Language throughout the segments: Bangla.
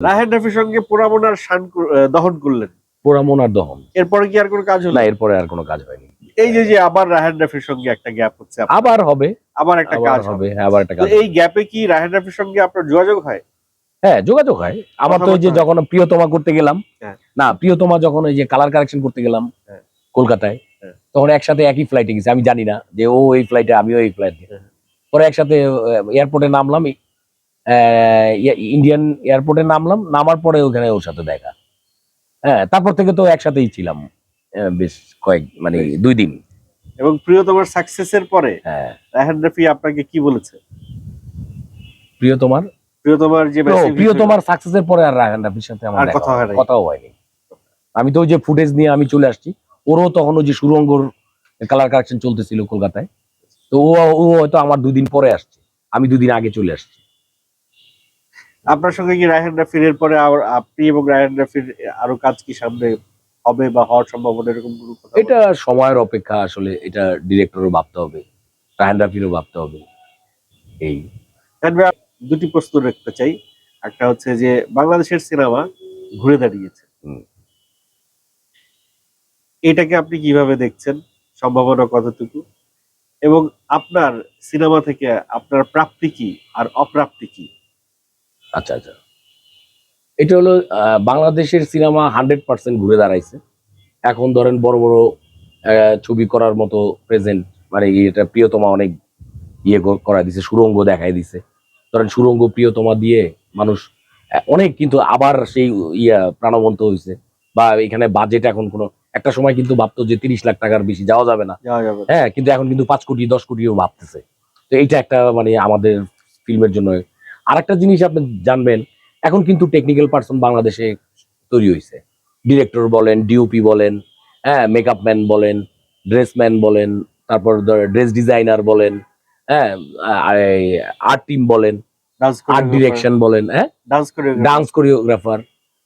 রাহেন রাফির সঙ্গে পোড়ামোনার শান দহন করলেন। পোড়ামন আর দহন। এরপরে কি আর কোনো কাজ হলো? না এরপরে আর কোনো কাজ হয়নি। এই যে যে আবার রাহেন রাফির সঙ্গে একটা গ্যাপ হচ্ছে আবার হবে। আবার একটা কাজ হবে আবার একটা কাজ এই গ্যাপে কি রাহেন রাফির সঙ্গে আপনার যোগাযোগ হয়? হ্যাঁ যোগাযোগ হয়। আমার তো যে যখন প্রিয়তমা করতে গেলাম হ্যাঁ। না প্রিয়তমা যখন ওই যে কালার কারেকশন করতে গেলাম হ্যাঁ। কলকাতায় হ্যাঁ। তখন একসাথে একই ফ্লাইটে গেছি। আমি জানি না যে ও এই ফ্লাইটে আমিও এই ফ্লাইটে। পরে একসাথে এয়ারপোর্টে নামলাম ইন্ডিয়ান এয়ারপোর্টে নামলাম নামার পরে ওখানে ওর সাথে দেখা। হ্যাঁ তারপর থেকে তো একসাথেই ছিলাম বেশ কয়েক মানে দুই দিন। এবং প্রিয়তমার সাকসেসের পরে হ্যাঁ। রাহেন রাফি আপনাকে কি বলেছে? প্রিয়তমার? প্রিয়তমার যে প্রিয়তমার সাকসেসের পরে আর রায়হান রাফির সাথে আমার। কথাও হয়নি। আমি তো ওই যে ফুটেজ নিয়ে আমি চলে আসছি ওরও তখন ওই যে সুরঙ্গর কালার কারেকশন চলতেছিল কলকাতায়। তো ও ও হয়তো আমার দুদিন পরে আসছে আমি দুদিন আগে চলে আসছি। আপনার সঙ্গে কি রায়হান রাফির এরপরে আর আপনি এবং রায়হান রাফির আরও কাজ কি সামনে হবে বা হওয়ার সম্ভাবনা এরকম কোনো কথা এটা সময়ের অপেক্ষা আসলে এটা ডিরেক্টরও ভাবতে হবে রায়হান রাফিরও ভাবতে হবে এই। দুটি প্রশ্ন রাখতে চাই। একটা হচ্ছে যে বাংলাদেশের সিনেমা ঘুরে দাঁড়িয়েছে। এটাকে আপনি কীভাবে দেখছেন? সম্ভাবনা কতটুকু? এবং আপনার সিনেমা থেকে আপনার প্রাপ্তি কি আর অপ্রাপ্তি কি? আচ্ছা আচ্ছা। এটা হলো বাংলাদেশের সিনেমা হান্ড্রেড পার্সেন্ট ঘুরে দাঁড়াইছে। এখন ধরেন বড় বড় ছবি করার মতো প্রেজেন্ট মানে এটা প্রিয়তমা অনেক ইয়ে করা দিছে সুরঙ্গ দেখাই দিছে। ধরেন সুরঙ্গ প্রিয়তমা দিয়ে মানুষ অনেক কিন্তু আবার সেই ইয়া প্রাণবন্ত হয়েছে বা এখানে বাজেট এখন কোনো একটা সময় কিন্তু ভাবতো যে তিরিশ লাখ টাকার বেশি যাওয়া যাবে না। যাওয়া যাবে। না। হ্যাঁ কিন্তু এখন কিন্তু পাঁচ কোটি দশ কোটিও ভাবতেছে। তো এইটা একটা মানে আমাদের ফিল্মের জন্য আরেকটা জিনিস আপনি জানবেন এখন কিন্তু টেকনিক্যাল পার্সন বাংলাদেশে তৈরি হয়েছে ডিরেক্টর বলেন ডিওপি বলেন হ্যাঁ মেকআপ ম্যান বলেন ড্রেসম্যান বলেন তারপর ড্রেস ডিজাইনার বলেন হ্যাঁ আর্ট টিম বলেন আর্ট ডিরেকশন বলেন হ্যাঁ? ডান্স কোরিওগ্রাফার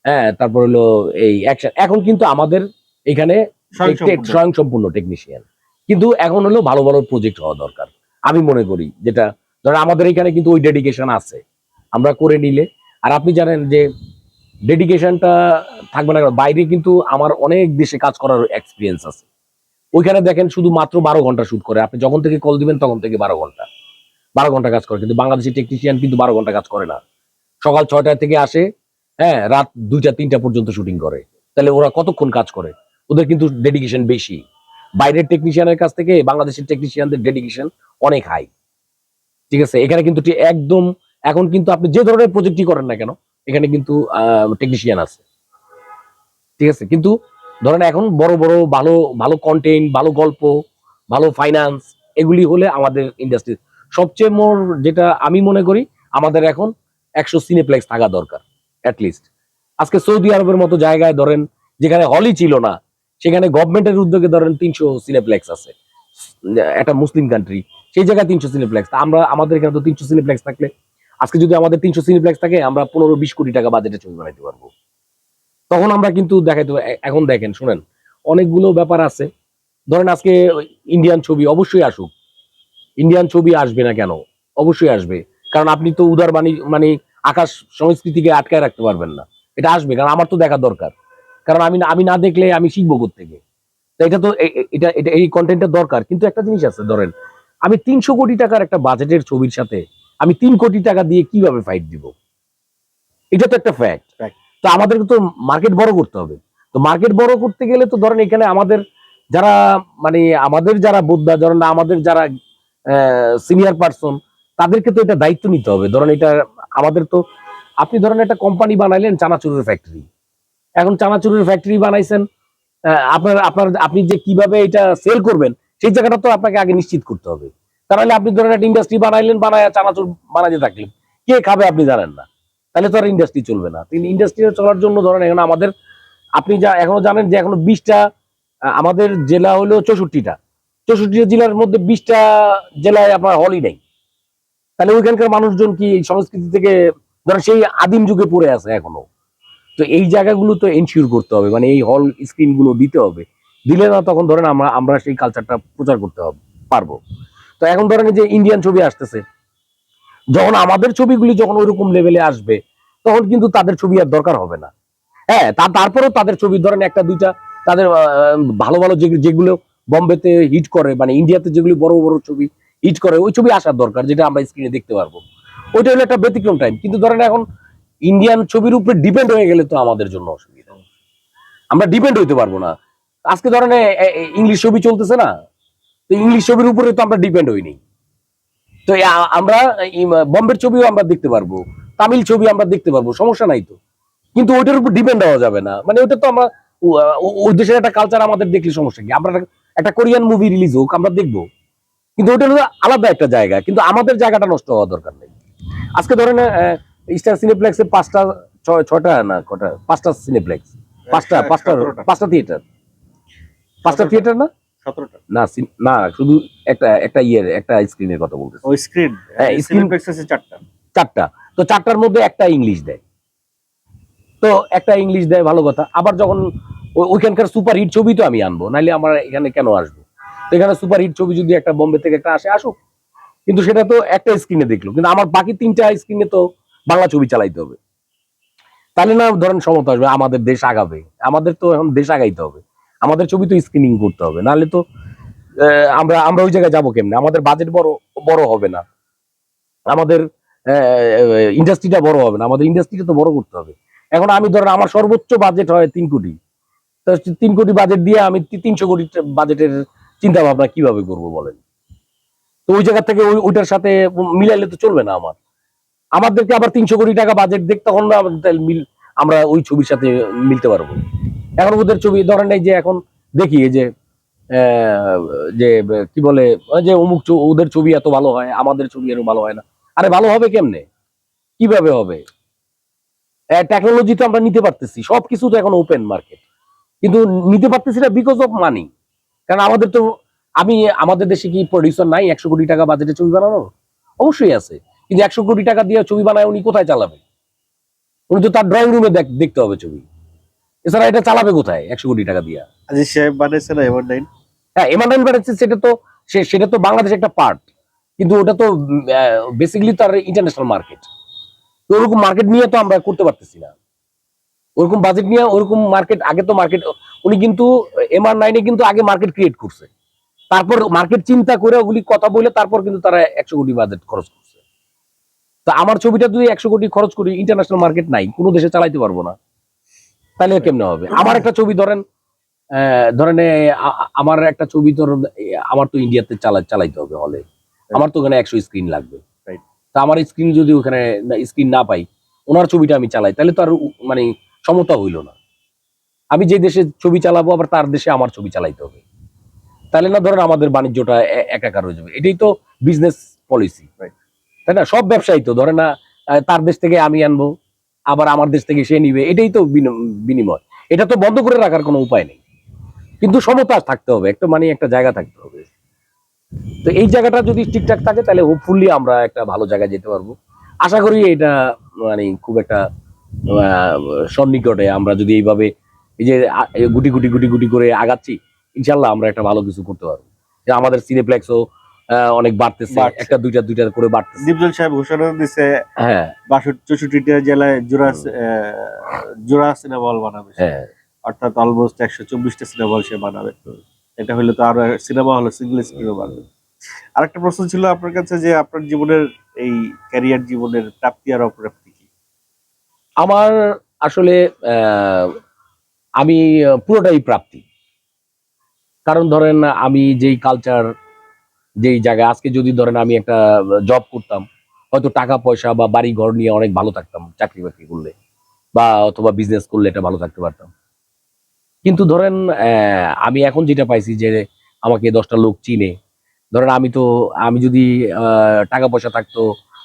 হ্যাঁ তারপর হলো এই অ্যাকশন এখন কিন্তু আমাদের এখানে স্বয়ংসম্পূর্ণ। স্বয়ং সম্পূর্ণ টেকনিশিয়ান কিন্তু এখন হলো ভালো ভালো প্রজেক্ট হওয়া দরকার। আমি মনে করি যেটা ধর আমাদের এখানে কিন্তু ওই ডেডিকেশন আছে। আমরা করে নিলে। আর আপনি জানেন যে ডেডিকেশনটা থাকবে না বাইরে কিন্তু আমার অনেক দেশে কাজ করার এক্সপিরিয়েন্স আছে। ওইখানে দেখেন শুধু মাত্র বারো ঘণ্টা শুট করে। আপনি যখন থেকে কল দিবেন তখন থেকে বারো ঘণ্টা। বারো ঘণ্টা কাজ করে। কিন্তু বাংলাদেশি টেকনিশিয়ান কিন্তু বারো ঘণ্টা কাজ করে না। সকাল ছয়টা থেকে আসে হ্যাঁ রাত দুইটা, তিনটা পর্যন্ত শুটিং করে। তাহলে ওরা কতক্ষণ কাজ করে? ওদের কিন্তু ডেডিকেশন বেশি। বাইরের টেকনিশিয়ানের কাছ থেকে বাংলাদেশের টেকনিশিয়ানদের ডেডিকেশন অনেক হাই ঠিক আছে? এখানে কিন্তু একদম এখন কিন্তু আপনি যে ধরনের প্রজেক্টই করেন না কেন, এখানে কিন্তু টেকনিশিয়ান আছে। ঠিক আছে? কিন্তু ধরেন এখন বড় বড়, ভালো ভালো কন্টেন্ট ভালো গল্প, ভালো ফাইন্যান্স এগুলি হলে আমাদের ইন্ডাস্ট্রি সবচেয়ে মোর যেটা আমি মনে করি, আমাদের এখন একশো সিনেপ্লেক্স থাকা দরকার অ্যাটলিস্ট আজকে সৌদি আরবের মতো জায়গায় ধরেন, যেখানে হলই ছিল না, সেখানে গভর্নমেন্টের উদ্যোগে ধরেন তিনশো সিনেপ্লেক্স আছে। একটা মুসলিম কান্ট্রি সেই জায়গায় তিনশো সিনেপ্লেক্স আমরা, আমাদের এখানে তো তিনশো সিনেপ্লেক্স থাকলে আজকে যদি আমাদের তিনশো সিনিপ্লেক্স থাকে, আমরা পনেরো বিশ কোটি টাকা বাজেটে ছবি বানাইতে পারব। তখন আমরা কিন্তু দেখাইতে এখন দেখেন, শুনেন, অনেকগুলো ব্যাপার আছে। ধরেন আজকে ইন্ডিয়ান ছবি অবশ্যই আসুক। ইন্ডিয়ান ছবি আসবে না কেন? অবশ্যই আসবে। কারণ আপনি তো উদার বাণী মানে আকাশ সংস্কৃতিকে আটকায় রাখতে পারবেন না। এটা আসবে, কারণ আমার তো দেখা দরকার। কারণ আমি আমি না দেখলে আমি শিখব থেকে তো এটা তো এটা এটা, এই কন্টেন্টের দরকার। কিন্তু একটা জিনিস আছে, ধরেন, আমি তিনশো কোটি টাকার একটা বাজেটের ছবির সাথে আমি তিন কোটি টাকা দিয়ে কীভাবে ফাইট দিব? এটা তো একটা ফ্যাক্ট তো আমাদেরকে তো মার্কেট বড় করতে হবে। তো মার্কেট বড় করতে গেলে তো ধরেন এখানে আমাদের যারা মানে আমাদের যারা বোদ্ধা ধরেন আমাদের যারা সিনিয়র পার্সন তাদেরকে তো এটা দায়িত্ব নিতে হবে। ধরেন এটা আমাদের তো আপনি ধরেন একটা কোম্পানি বানাইলেন চানাচুরের ফ্যাক্টরি এখন চানাচুরের ফ্যাক্টরি বানাইছেন আপনার আপনার আপনি যে কীভাবে এটা সেল করবেন সেই জায়গাটা তো আপনাকে আগে নিশ্চিত করতে হবে। তাহলে আপনি ধরেন একটা ইন্ডাস্ট্রি বানাইলেন, বানায় চানাচুর বানাইতে থাকলেন। কে খাবে আপনি জানেন না। তাহলে তো আর ইন্ডাস্ট্রি চলবে না। তিনি ইন্ডাস্ট্রি চলার জন্য ধরেন এখন আমাদের, আপনি যা এখনও জানেন যে এখনও বিশটা আমাদের জেলা হলো চৌষট্টিটা। চৌষট্টিটা জেলার মধ্যে বিশটা জেলায় আপনার হলই নেই। তাহলে ওইখানকার মানুষজন কি সংস্কৃতি থেকে, ধরেন সেই আদিম যুগে পড়ে আছে এখনও? তো এই জায়গাগুলো তো এনশিওর করতে হবে। মানে এই হল স্ক্রিনগুলো দিতে হবে। দিলে না তখন ধরেন আমরা আমরা সেই কালচারটা প্রচার করতে হবে, পারব। তো এখন ধরেন যে ইন্ডিয়ান ছবি আসতেছে, যখন আমাদের ছবিগুলি যখন ওইরকম লেভেলে আসবে, তখন কিন্তু তাদের ছবি আর দরকার হবে না। হ্যাঁ তারপরেও তাদের ছবি, ধরেন একটা দুইটা, তাদের ভালো ভালো যেগুলো বম্বেতে হিট করে মানে ইন্ডিয়াতে যেগুলি বড় বড় ছবি হিট করে, ওই ছবি আসার দরকার, যেটা আমরা স্ক্রিনে দেখতে পারব। ওইটা হলো একটা ব্যতিক্রম টাইম কিন্তু ধরেন এখন ইন্ডিয়ান ছবির উপরে ডিপেন্ড হয়ে গেলে তো আমাদের জন্য অসুবিধা। আমরা ডিপেন্ড হইতে পারব না। আজকে ধরেন ইংলিশ ছবি চলতেছে না তো ইংলিশ ছবির উপরে তো আমরা ডিপেন্ড হইনি তো আমরা বম্বের ছবিও আমরা দেখতে পারব তামিল ছবি আমরা দেখতে পারব সমস্যা নাই তো। কিন্তু ওইটার উপর ডিপেন্ড হওয়া যাবে না। মানে ওটা তো আমরা ওই দেশের একটা কালচার আমাদের দেখলে সমস্যা কি? আমরা একটা- কোরিয়ান মুভি রিলিজ হোক আমরা দেখব। কিন্তু ওটা হলো আলাদা একটা জায়গা কিন্তু আমাদের জায়গাটা নষ্ট হওয়া দরকার নেই। আজকে ধরেন স্টার সিনেপ্লেক্সে পাঁচটা ছয়টা না কটা? পাঁচটা সিনেপ্লেক্স পাঁচটা পাঁচটা পাঁচটা থিয়েটার পাঁচটা থিয়েটার না? না না শুধু একটা একটা ইয়ের একটা স্ক্রিনের কথা বলতেছি। ওই স্ক্রিন হ্যাঁ, চারটা। চারটা। তো চারটার মধ্যে একটা ইংলিশ দেয়। তো একটা ইংলিশ দেয় ভালো কথা। আবার যখন ওইখানকার সুপার হিট ছবি তো আমি আনব নাইলে আমার এখানে কেন আসব? তো এখানে সুপার হিট ছবি যদি একটা বোম্বে থেকে একটা আসে আসুক। কিন্তু সেটা তো একটা স্ক্রিনে দেখল। কিন্তু আমার বাকি তিনটা স্ক্রিনে তো বাংলা ছবি চালাইতে হবে। তাহলে না ধরেন সমতা আসবে আমাদের দেশ আগাবে। আমাদের তো এখন দেশ আগাইতে হবে। আমাদের ছবি তো স্ক্রিনিং করতে হবে। নাহলে তো আমরা আমরা ওই জায়গায় যাব কেমনে? আমাদের বাজেট বড় বড় হবে না। আমাদের ইন্ডাস্ট্রিটা বড় হবে না। আমাদের ইন্ডাস্ট্রিটা তো বড় করতে হবে। এখন আমি ধরেন, আমার সর্বোচ্চ বাজেট হয় তিন কোটি। তিন কোটি বাজেট দিয়ে আমি তিনশো কোটি বাজেটের চিন্তা ভাবনা কীভাবে করব বলেন? তো ওই জায়গা থেকে ওই- ওইটার সাথে মিলাইলে তো চলবে না আমার। আমাদেরকে আবার তিনশো কোটি টাকা বাজেট দেখ তখন আমরা ওই ছবির সাথে মিলতে পারব। এখন ওদের ছবি, ধরেন এই যে এখন দেখি, এই যে যে, কি বলে যে অমুক ওদের ছবি এত ভালো হয়, আমাদের ছবি এত ভালো হয় না। আরে ভালো হবে কেমনে? কীভাবে হবে? টেকনোলজি তো আমরা নিতে পারতেছি, সবকিছু তো এখন ওপেন মার্কেট কিন্তু নিতে পারতেছি না বিকজ অফ মানি কারণ আমাদের তো, আমি, আমাদের দেশে কি প্রডিউসার নাই, একশো কোটি টাকা বাজেটে ছবি বানানো? অবশ্যই আছে। কিন্তু একশো কোটি টাকা দিয়ে ছবি বানায় উনি কোথায় চালাবে? উনি তো তার ড্রয়িং রুমে দেখতে হবে ছবি। এছাড়া এটা চালাবে কোথায়? একশো কোটি টাকা দিয়ে। আজি সাহেব বানাইছে না এমন নাইন হ্যাঁ সেটা তো সেটা তো বাংলাদেশ একটা পার্ট কিন্তু ওটা তো বেসিক্যালি তার ইন্টারন্যাশনাল মার্কেট তো ওরকম মার্কেট নিয়ে তো আমরা করতে পারতেছি না। ওরকম বাজেট নিয়ে ওরকম মার্কেট আগে তো মার্কেট উনি কিন্তু এমআর নাইনে কিন্তু আগে মার্কেট ক্রিয়েট করছে। তারপর মার্কেট চিন্তা করে ওগুলি কথা বলে তারপর কিন্তু তারা একশো কোটি বাজেট খরচ করছে। তো আমার ছবিটা যদি একশো কোটি খরচ করি ইন্টারন্যাশনাল মার্কেট নাই কোনো দেশে চালাইতে পারব না। তাহলে কেমনে হবে? আমার একটা ছবি ধরেন ধরেন আমার একটা ছবি এ, আমার তো ইন্ডিয়াতে চালা চালাইতে হবে হলে আমার তো ওখানে একশো স্ক্রিন লাগবে। তা আমার স্ক্রিন যদি ওখানে স্ক্রিন না পাই ওনার ছবিটা আমি চালাই তাহলে তো আর মানে সমতা হইল না। আমি যে দেশে ছবি চালাবো আবার তার দেশে আমার ছবি চালাইতে হবে। তাহলে না ধরেন আমাদের বাণিজ্যটা একাকার হয়ে যাবে। এটাই তো বিজনেস পলিসি. তাই না? সব ব্যবসায়ী তো ধরে না তার দেশ থেকে আমি আনব। আবার আমার দেশ থেকে সে নিবে, এটাই তো বিনিময়। এটা তো বন্ধ করে রাখার কোনো উপায় নেই। কিন্তু সমতা থাকতে হবে, একটা মানে একটা জায়গা থাকতে হবে। তো এই জায়গাটা যদি ঠিকঠাক থাকে, তাহলে হোপফুলি আমরা একটা ভালো জায়গায় যেতে পারব। আশা করি এটা মানে খুব একটা সন্নিকটে আমরা যদি এইভাবে এই যে গুটি গুটি গুটি গুটি করে আগাচ্ছি, ইনশাল্লাহ আমরা একটা ভালো কিছু করতে পারব। আমাদের সিনেপ্লেক্সও অনেক বাড়তেছে। একটা দুইটা দুইটা করে বাড়তেছে। দীপজল সাহেব ঘোষণা দিছে হ্যাঁ। বাষট্টি চৌষট্টিটা জেলায় জোড়া জোড়া সিনেমা হল বানাবে হ্যাঁ। অর্থাৎ অলমোস্ট একশো চব্বিশটা সিনেমা হল সে বানাবে। এটা হলে তো আরও সিনেমা হল সিঙ্গেল স্ক্রিনও বানাবে আরেকটা প্রশ্ন ছিল আপনার কাছে যে আপনার জীবনের এই ক্যারিয়ার জীবনের প্রাপ্তি আর অপ্রাপ্তি কি? আমার আসলে আহ, আমি পুরোটাই প্রাপ্তি। কারণ ধরেন আমি যেই কালচার যেই জায়গায় আজকে যদি ধরেন আমি একটা জব করতাম হয়তো টাকা পয়সা বা বাড়ি ঘর নিয়ে অনেক ভালো থাকতাম চাকরি বাকরি করলে বা অথবা বিজনেস করলে এটা ভালো থাকতে পারতাম। কিন্তু ধরেন আহ, আমি এখন যেটা পাইছি যে আমাকে দশটা লোক চিনে ধরেন আমি তো আমি যদি আহ, টাকা পয়সা থাকতো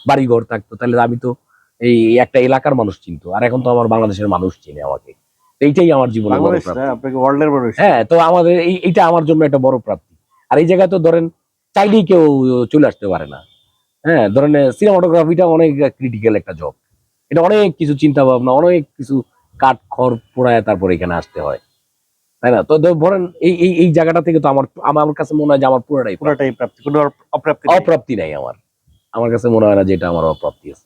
বাড়ি ঘর থাকতো তাহলে আমি তো এই একটা এলাকার মানুষ চিনতো আর এখন তো আমার বাংলাদেশের মানুষ চিনে আমাকে। এইটাই আমার জীবনে মানুষ হ্যাঁ তো আমাদের এই এইটা আমার জন্য একটা বড় প্রাপ্তি। আর এই জায়গায় তো ধরেন চাইলেই কেউ চলে আসতে পারে না। হ্যাঁ ধরেন সিনেমাটোগ্রাফিটা অনেক ক্রিটিক্যাল একটা জব এটা অনেক কিছু চিন্তা ভাবনা অনেক কিছু কাঠ খড় পোড়ায় তারপর এখানে আসতে হয়। তাই না? তো ধরেন এই এই এই জায়গাটা থেকে তো আমার আমার কাছে মনে হয় যে আমার পুরোটাই। পুরোটাই প্রাপ্তি কোনো অপ্রাপ্তি অপ্রাপ্তি নাই আমার। আমার কাছে মনে হয় না যে এটা আমার অপ্রাপ্তি আছে।